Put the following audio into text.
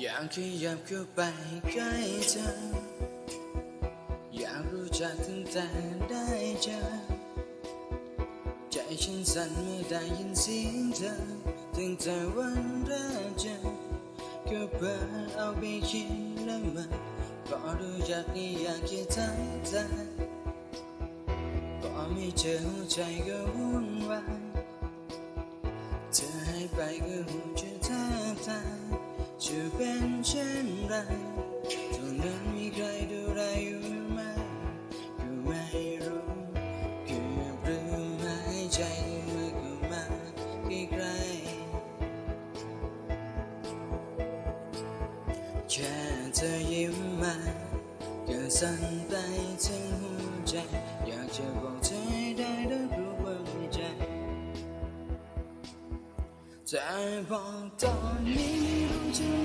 อยากขยับเข้าไปใกล้เธอ อยากรู้จักตั้งแต่ได้เจอ ใจฉันสั่นเมื่อได้ยินเสียงเธอตั้งแต่วันแรกเจอก็เปิดเอาไปคิดและมันพอรู้จักนี่อยากจะทักทายพอไม่เจอหัวใจก็วุ่นวายเธอให้ไปก็หูจ เป็นเช่นไรตรงนั้นมีใครดูแลอยู่ไหมก็ไม่รู้เกือบลืมหายใจเมื่อเข้ามาใกล้แค่เธอยิ้มมาก็สั่นไปถึงหัวใจ อยากจะบอกเธอให้ได้รับรู้ว่าใจแต่บอกตอนนี้ไม่รู้จะ